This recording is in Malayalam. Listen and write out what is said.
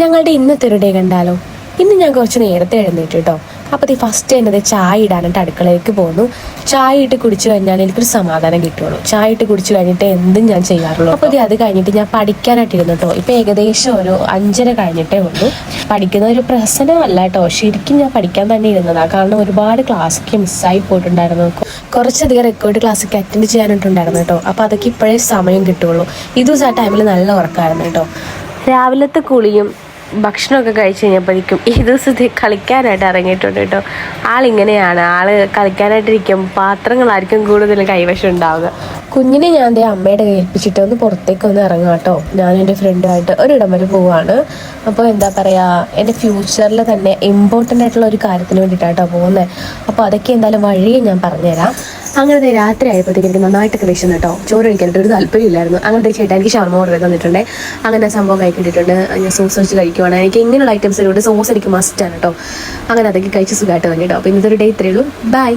ഞങ്ങളുടെ ഇന്നത്തെ ഒരു ഡേ കണ്ടാലോ? ഇന്ന് ഞാൻ കുറച്ച് നേരത്തെ എഴുന്നേറ്റ് കേട്ടോ അപ്പോൾ ഈ ഫസ്റ്റ് എന്നത് ചായ ഇടാനായിട്ട് അടുക്കളയിലേക്ക് പോകുന്നു ചായ ഇട്ട് കുടിച്ചു കഴിഞ്ഞാൽ എനിക്കൊരു സമാധാനം കിട്ടുള്ളൂ. ചായ ഇട്ട് കുടിച്ചു കഴിഞ്ഞിട്ട് എന്തും ഞാൻ ചെയ്യാറുള്ളൂ. അപ്പോൾ അത് കഴിഞ്ഞിട്ട് ഞാൻ പഠിക്കാനായിട്ട് ഇരുന്നു കേട്ടോ ഇപ്പം ഏകദേശം ഒരു അഞ്ചര കഴിഞ്ഞിട്ടേ ഉള്ളൂ. പഠിക്കുന്ന ഒരു പ്രശ്നമല്ല കേട്ടോ ശരിക്കും ഞാൻ പഠിക്കാൻ തന്നെ ഇരുന്നതാണ് കാരണം ഒരുപാട് ക്ലാസ്സൊക്കെ മിസ്സായി പോയിട്ടുണ്ടായിരുന്നു. കുറച്ചധികം റെക്കോർഡ് ക്ലാസ്സൊക്കെ അറ്റൻഡ് ചെയ്യാനായിട്ടുണ്ടായിരുന്നു കേട്ടോ അപ്പോൾ അതൊക്കെ ഇപ്പോഴേ സമയം കിട്ടുള്ളൂ. ഈ ദിവസം ആ ടൈമിൽ നല്ല ഉറക്കമായിരുന്നു കേട്ടോ രാവിലത്തെ കുളിയും ഭക്ഷണമൊക്കെ കഴിച്ച് കഴിഞ്ഞപ്പോഴേക്കും ഈ ദിവസത്തെ കളിക്കാനായിട്ട് ഇറങ്ങിയിട്ടുണ്ട് കേട്ടോ. ആളിങ്ങനെയാണ്. ആൾ കളിക്കാനായിട്ടിരിക്കും പാത്രങ്ങളായിരിക്കും കൂടുതൽ കൈവശം ഉണ്ടാവുക. കുഞ്ഞിനെ ഞാൻ എന്റെ അമ്മയുടെ ഏൽപ്പിച്ചിട്ട് ഒന്ന് പുറത്തേക്ക് ഒന്ന് ഇറങ്ങാം കേട്ടോ. ഞാൻ എന്റെ ഫ്രണ്ടുമായിട്ട് ഒരിടം വരെ പോവാണ്. അപ്പോൾ എന്താ പറയുക എന്റെ ഫ്യൂച്ചറിൽ തന്നെ ഇമ്പോർട്ടന്റ് ആയിട്ടുള്ള ഒരു കാര്യത്തിന് വേണ്ടിയിട്ടാണ് കേട്ടോ പോകുന്നത്. അപ്പോൾ അതൊക്കെ എന്തായാലും വഴിയെ ഞാൻ പറഞ്ഞുതരാം. അങ്ങനത്തെ രാത്രി ആയപ്പോഴത്തേക്ക് എനിക്ക് നന്നായിട്ടൊക്കെ വിഷം കേട്ടോ. ചോറ് കഴിക്കാനായിട്ട് ഒരു താല്പര്യമില്ലായിരുന്നു. അങ്ങനത്തെ ചേട്ടാ എനിക്ക് ഷവർമ ഓർഡർ തന്നിട്ടുണ്ട്. അങ്ങനെ സംഭവം കഴിക്കിട്ടിട്ടുണ്ട് ഞാൻ സോസ് വെച്ച് കഴിക്കുവാണ്. എനിക്ക് ഇങ്ങനെയുള്ള ഐറ്റംസിലൂടെ സോസ് എനിക്ക് മസ്റ്റാണ് കേട്ടോ. അങ്ങനെ അതൊക്കെ കഴിച്ച് സുഖമായിട്ട് വന്നിട്ടോ അപ്പോൾ ഇന്നത്തെ ഒരു ഡേ ഇത്രയേ ഉള്ളൂ. ബൈ